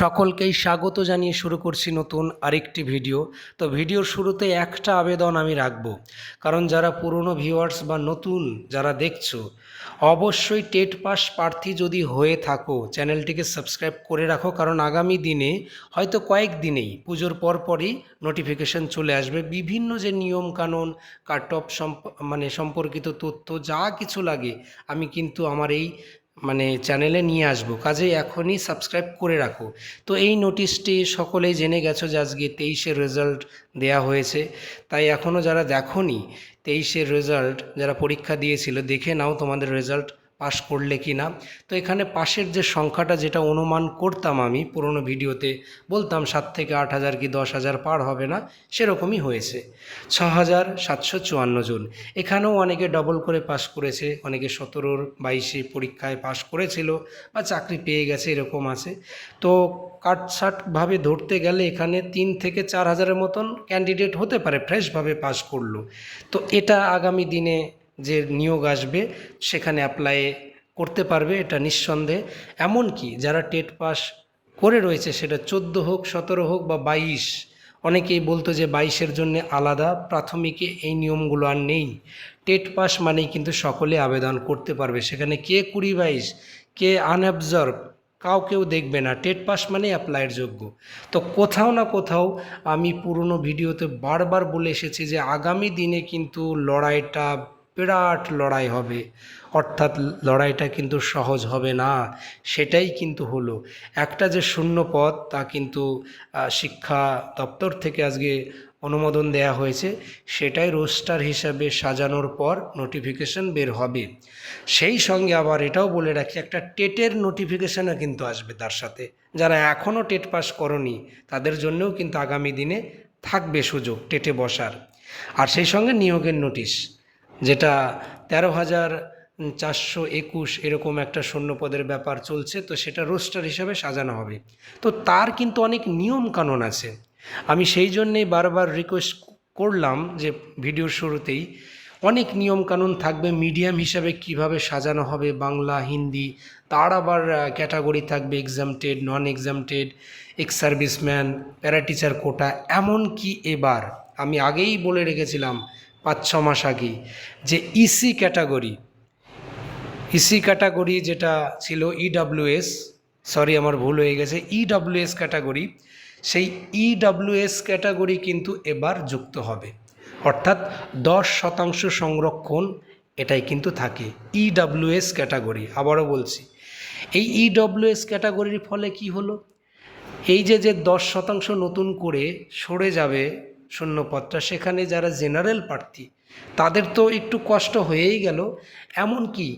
সকলকেই স্বাগত জানিয়ে শুরু করছি নতুন আরেকটি ভিডিও। তো ভিডিওর শুরুতে একটা আবেদন আমি রাখব। কারণ যারা পুরনো ভিউয়ার্স বা নতুন যারা দেখছ, অবশ্যই টেট পাস প্রার্থী যদি হয়ে থাকো, চ্যানেলটিকে সাবস্ক্রাইব করে রাখো। কারণ আগামী দিনে, হয়তো কয়েক দিনেই পুজোর পরপরই নোটিফিকেশন চলে আসবে। বিভিন্ন যে নিয়ম কানুন কাট অফ মানে সম্পর্কিত তথ্য, যা কিছু লাগে, আমি কিন্তু আমার এই মানে চ্যানেলে নিয়ে আসব। কাজে এখনই সাবস্ক্রাইব করে রাখো। তো এই নোটিশটি সকলেই জেনে গেছো যে আজকে তেইশের রেজাল্ট দেয়া হয়েছে। তাই এখনও যারা দেখো নি তেইশের রেজাল্ট যারা পরীক্ষা দিয়েছিল, দেখে নাও তোমাদের রেজাল্ট পাশ করলে কি না? তো এখানে পাশের যে সংখ্যাটা যেটা অনুমান করতাম আমি পুরনো ভিডিওতে, বলতাম সাত থেকে আট হাজার কি দশ হাজার পার হবে না? সেরকমই হয়েছে। ছ হাজার সাতশো চুয়ান্ন জন। এখানেও অনেকে ডবল করে পাশ করেছে, অনেকে সতেরোর বাইশে পরীক্ষায় পাশ করেছিল বা চাকরি পেয়ে গেছে, এরকম আছে। তো কাটছাটভাবে ধরতে গেলে এখানে তিন থেকে চার হাজারের মতন ক্যান্ডিডেট হতে পারে ফ্রেশভাবে পাশ করল। তো এটা আগামী দিনে যে নিয়োগ আসবে সেখানে অ্যাপ্লাই করতে পারবে, এটা নিঃসন্দেহে। এমনকি যারা টেট পাস করে রয়েছে, সেটা চোদ্দ হোক, সতেরো হোক বা বাইশ, অনেকেই বলতো যে বাইশের জন্য আলাদা, প্রাথমিকে এই নিয়মগুলো আর নেই। টেট পাস মানেই কিন্তু সকলে আবেদন করতে পারবে। সেখানে কে কুড়ি বাইশ, কে আনঅবজার্ভ কাউ কেউ দেখবে না। টেট পাস মানে অ্যাপ্লাইয়ের যোগ্য। তো কোথাও না কোথাও আমি পুরনো ভিডিওতে বারবার বলে এসেছি যে আগামী দিনে কিন্তু লড়াইটা বিরাট লড়াই হবে। অর্থাৎ লড়াইটা কিন্তু সহজ হবে না। সেটাই কিন্তু হলো। একটা যে শূন্য পদ তা কিন্তু শিক্ষা দপ্তর থেকে আজকে অনুমোদন দেয়া হয়েছে। সেটাই রোস্টার হিসাবে সাজানোর পর নোটিফিকেশন বের হবে। সেই সঙ্গে আবার এটাও বলে রাখি, একটা টেটের নোটিফিকেশনও কিন্তু আসবে তার সাথে। যারা এখনও টেট পাস করনি, তাদের জন্যও কিন্তু আগামী দিনে থাকবে সুযোগ টেটে বসার। আর সেই সঙ্গে নিয়োগের নোটিশ যেটা তেরো হাজার চারশো একুশ এরকম একটা শূন্য পদের ব্যাপার চলছে, তো সেটা রোস্টার হিসাবে সাজানো হবে। তো তার কিন্তু অনেক নিয়ম কানুন আছে। আমি সেই জন্যেই বারবার রিকোয়েস্ট করলাম যে ভিডিওর শুরুতেই অনেক নিয়ম কানুন থাকবে, মিডিয়াম হিসাবে কীভাবে সাজানো হবে, বাংলা, হিন্দি, তার আবার ক্যাটাগরি থাকবে exempted non exempted ex serviceman para teacher quota এমনকি এবার, আমি আগেই বলে রেখেছিলাম পাঁচ, ছ মাস আগে যে ইসি ক্যাটাগরি ইসি ক্যাটাগরি যেটা ছিল ইডাব্লিউএস সরি আমার ভুল হয়ে গেছে ইডাব্লিউএস ক্যাটাগরি সেই ইডাব্লিউএস ক্যাটাগরি কিন্তু এবার যুক্ত হবে। অর্থাৎ দশ শতাংশ সংরক্ষণ এটাই কিন্তু থাকে ইডাব্লিউএস ক্যাটাগরি আবারও বলছি, এই ইডব্লিউএস ক্যাটাগরির ফলে কি হলো? এই যে যে দশ শতাংশ নতুন করে সরে যাবে শূন্যপদটা, সেখানে যারা জেনারেল প্রার্থী, তাদের তো একটু কষ্ট হয়েই গেল। এমনকি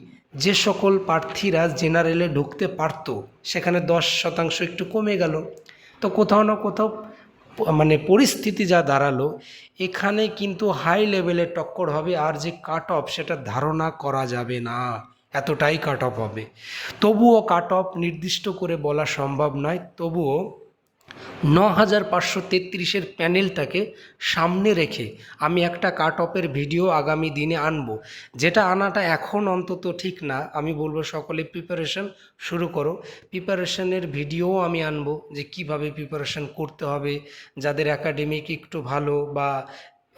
যে সকল প্রার্থীরা জেনারেলে ঢুকতে পারতো, সেখানে দশ শতাংশ একটু কমে গেল। তো কোথাও না কোথাও মানে পরিস্থিতি যা দাঁড়াল, এখানে কিন্তু হাই লেভেলে টক্কর হবে, আর যে কাট অফ সেটা ধারণা করা যাবে না। এতটাই কাট অফ হবে। তবুও কাট অফ নির্দিষ্ট করে বলা সম্ভব নয়। তবুও ন হাজার পাঁচশো তেত্রিশের প্যানেলটাকে সামনে রেখে আমি একটা কাট অফের ভিডিও আগামী দিনে আনব। যেটা আনাটা এখন অন্তত ঠিক না। আমি বলব সকলে প্রিপারেশন শুরু করো। প্রিপারেশনের ভিডিও আমি আনব যে কীভাবে প্রিপারেশন করতে হবে, যাদের একাডেমিক একটু ভালো বা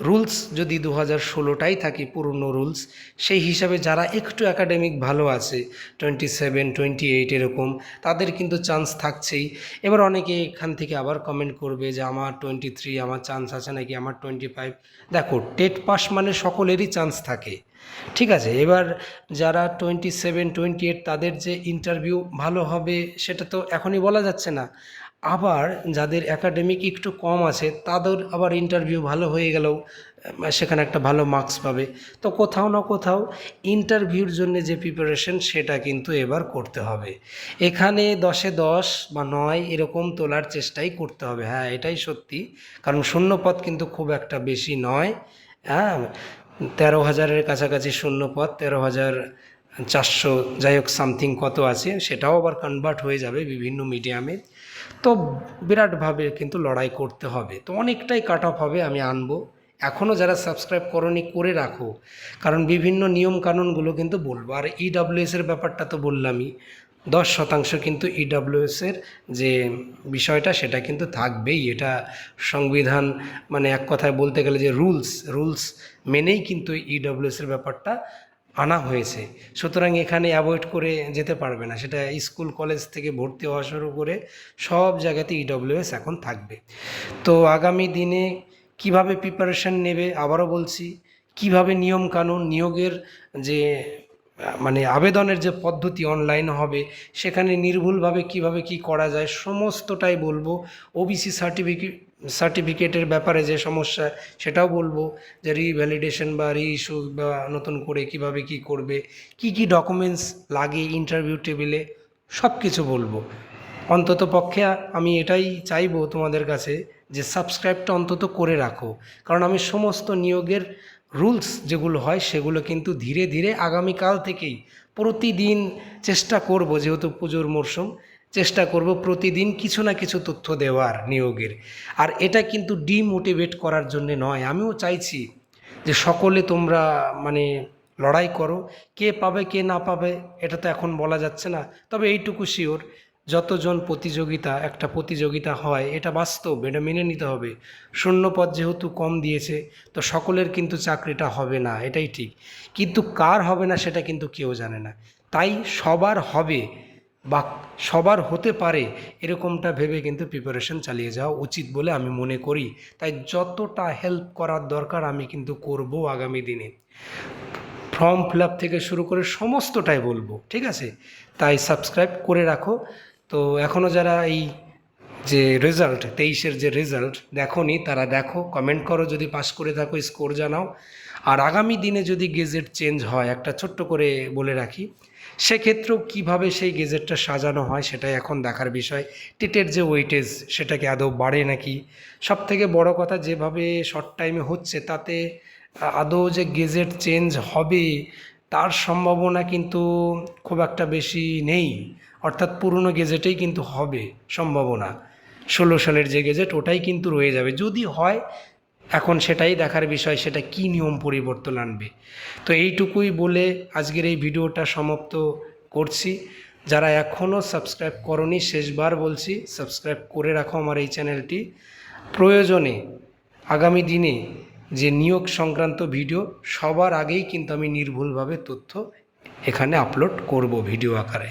রুলস যদি দু হাজার ষোলোটাই থাকে পুরনো রুলস, সেই হিসাবে যারা একটু একাডেমিক ভালো আছে টোয়েন্টি সেভেন টোয়েন্টি এইট এরকম, তাদের কিন্তু চান্স থাকছেই। এবার অনেকে এখান থেকে আবার কমেন্ট করবে যে, আমার টোয়েন্টি থ্রি আমার চান্স আছে নাকি? আমার টোয়েন্টি ফাইভ দেখো, টেট পাস মানে সকলেরই চান্স থাকে। ঠিক আছে, এবার যারা টোয়েন্টি সেভেন টোয়েন্টি এইট তাদের যে ইন্টারভিউ ভালো হবে, সেটা তো এখনই বলা যাচ্ছে না। আবার যাদের একাডেমিক একটু কম আছে, তাদের আবার ইন্টারভিউ ভালো হয়ে গেলেও সেখানে একটা ভালো মার্কস পাবে। তো কোথাও না কোথাও ইন্টারভিউর জন্য যে প্রিপারেশন সেটা কিন্তু এবার করতে হবে। এখানে দশে দশ বা নয় এরকম তোলার চেষ্টাই করতে হবে। হ্যাঁ এটাই সত্যি। কারণ শূন্যপদ কিন্তু খুব একটা বেশি নয়। হ্যাঁ তেরো হাজারের কাছাকাছি শূন্যপদ, তেরো হাজার চারশো যাই হোক সামথিং কত আছে, সেটাও আবার কনভার্ট হয়ে যাবে বিভিন্ন মিডিয়ামে তো বিরাটভাবে কিন্তু লড়াই করতে হবে। তো অনেকটাই কাট অফ হবে আমি আনব। এখনও যারা সাবস্ক্রাইব করনি, করে রাখো। কারণ বিভিন্ন নিয়ম কানুনগুলো কিন্তু বলব। আর ইডাব্লিউএস এর ব্যাপারটা তো বললামই। দশ শতাংশ কিন্তু ইডাব্লিউএসের যে বিষয়টা, সেটা কিন্তু থাকবেই। এটা সংবিধান মানে এক কথায় বলতে গেলে যে রুলস রুলস মেনেই কিন্তু ইডাব্লিউএসের ব্যাপারটা আনা হয়েছে। সুতরাং এখানে অ্যাভয়েড করে যেতে পারবে না। সেটা স্কুল, কলেজ থেকে ভর্তি হওয়া শুরু করে সব জায়গাতে ইডব্লিউএস এখন থাকবে। তো আগামী দিনে কীভাবে প্রিপারেশন নেবে আবারও বলছি, কীভাবে নিয়ম কানুন নিয়োগের যে মানে আবেদনের যে পদ্ধতি অনলাইন হবে, সেখানে নির্ভুলভাবে কীভাবে কি করা যায়, সমস্তটাই বলব। ওবিসি সার্টিফিকেট সার্টিফিকেটের ব্যাপারে যে সমস্যা, সেটাও বলব যে রিভ্যালিডেশন বা রি ইস্যু বা নতুন করে কীভাবে কি করবে, কি কি ডকুমেন্টস লাগে ইন্টারভিউ টেবিলে সব কিছু বলব। অন্তত পক্ষে আমি এটাই চাইব তোমাদের কাছে যে সাবস্ক্রাইবটা অন্তত করে রাখো। কারণ আমি সমস্ত নিয়োগের রুলস যেগুলো হয়, সেগুলো কিন্তু ধীরে ধীরে আগামীকাল থেকেই প্রতিদিন চেষ্টা করব, যেহেতু পুজোর মরশুম চেষ্টা করব প্রতিদিন কিছু না কিছু তথ্য দেওয়ার নিয়োগের। আর এটা কিন্তু ডিমোটিভেট করার জন্যে নয়। আমিও চাইছি যে সকলে তোমরা মানে লড়াই করো। কে পাবে, কে না পাবে, এটা তো এখন বলা যাচ্ছে না। তবে এইটুকু শিওর, যতজন প্রতিযোগিতা, একটা প্রতিযোগিতা হয়, এটা বাস্তব, এটা মেনে নিতে হবে। শূন্য পদ যেহেতু কম দিয়েছে, তো সকলের কিন্তু চাকরিটা হবে না, এটাই ঠিক। কিন্তু কার হবে না সেটা কিন্তু কেউ জানে না। তাই সবার হবে বা সবার হতে পারে এরকমটা ভেবে কিন্তু প্রিপারেশন চালিয়ে যাওয়া উচিত বলে আমি মনে করি। তাই যতটা হেল্প করার দরকার আমি কিন্তু করব আগামী দিনে। ফর্ম ফিল আপ থেকে শুরু করে সমস্তটাই বলব, ঠিক আছে? তাই সাবস্ক্রাইব করে রাখো। তো এখনও যারা এই যে রেজাল্ট তেইশের যে রেজাল্ট দেখোনি, তারা দেখো কমেন্ট করো, যদি পাস করে থাকো স্কোর জানাও। আর আগামী দিনে যদি গেজেট চেঞ্জ হয়, একটা ছোট্ট করে বলে রাখি সেক্ষেত্রেও কীভাবে সেই গেজেটটা সাজানো হয় সেটাই এখন দেখার বিষয়। টেটের যে ওয়েটেজ সেটাকে আদৌ বাড়ে নাকি? সব থেকে বড় কথা যেভাবে শর্ট টাইমে হচ্ছে, তাতে আদৌ যে গেজেট চেঞ্জ হবে, তার সম্ভাবনা কিন্তু খুব একটা বেশি নেই। অর্থাৎ পুরনো গেজেটেই কিন্তু হবে সম্ভাবনা। ষোলো সালের যে গেজেট, ওটাই কিন্তু রয়ে যাবে। যদি হয় এখন সেটাই দেখার বিষয়, সেটা কি নিয়ম পরিবর্তন আনবে। তো এইটুকুই বলে আজকের এই ভিডিওটা সমাপ্ত করছি। যারা এখনও সাবস্ক্রাইব করনি, শেষবার বলছি, সাবস্ক্রাইব করে রাখো আমার এই চ্যানেলটি। প্রয়োজনে আগামী দিনে যে নিয়োগ সংক্রান্ত ভিডিও, সবার আগেই কিন্তু আমি নির্ভুলভাবে তথ্য এখানে আপলোড করব ভিডিও আকারে।